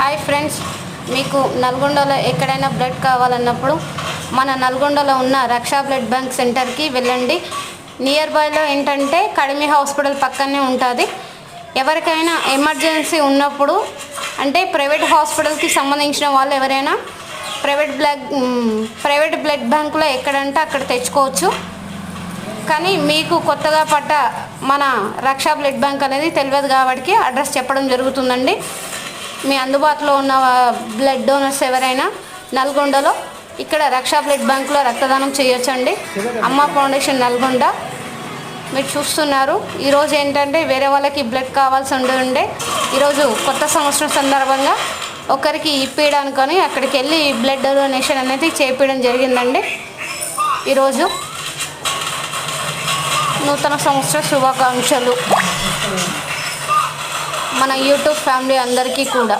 Hi friends మీకు నల్గొండలో ఎక్కడైనా బ్లడ్ కావాలన్నప్పుడు మన నల్గొండలో ఉన్న రక్షా బ్లడ్ బ్యాంక్ సెంటర్కి వెళ్ళండి. నియర్ బైలో ఏంటంటే కడిమి హాస్పిటల్ పక్కనే ఉంటుంది. ఎవరికైనా ఎమర్జెన్సీ ఉన్నప్పుడు అంటే ప్రైవేట్ హాస్పిటల్కి సంబంధించిన వాళ్ళు ఎవరైనా ప్రైవేట్ బ్లడ్ ప్రైవేట్ బ్లడ్ బ్యాంకులో ఎక్కడంటే అక్కడ తెచ్చుకోవచ్చు. కానీ మీకు కొత్తగా పట్ట మన రక్షా బ్లడ్ బ్యాంక్ అనేది తెలియదు కాబట్టి అడ్రస్ చెప్పడం జరుగుతుందండి. మీ అందుబాటులో ఉన్న బ్లడ్ డోనర్స్ ఎవరైనా నల్గొండలో ఇక్కడ రక్షా బ్లడ్ బ్యాంకులో రక్తదానం చేయొచ్చండి. అమ్మ ఫౌండేషన్ నల్గొండ. మీరు చూస్తున్నారు. ఈరోజు ఏంటంటే వేరే వాళ్ళకి బ్లడ్ కావాల్సి ఉండి ఉండే ఈరోజు కొత్త సంవత్సరం సందర్భంగా ఒకరికి ఇప్పించడానికని అక్కడికి వెళ్ళి బ్లడ్ డొనేషన్ అనేది చేపించడం జరిగిందండి. ఈరోజు నూతన సంవత్సర శుభాకాంక్షలు. మన యూట్యూబ్ ఫ్యామిలీ అందరికీ కూడా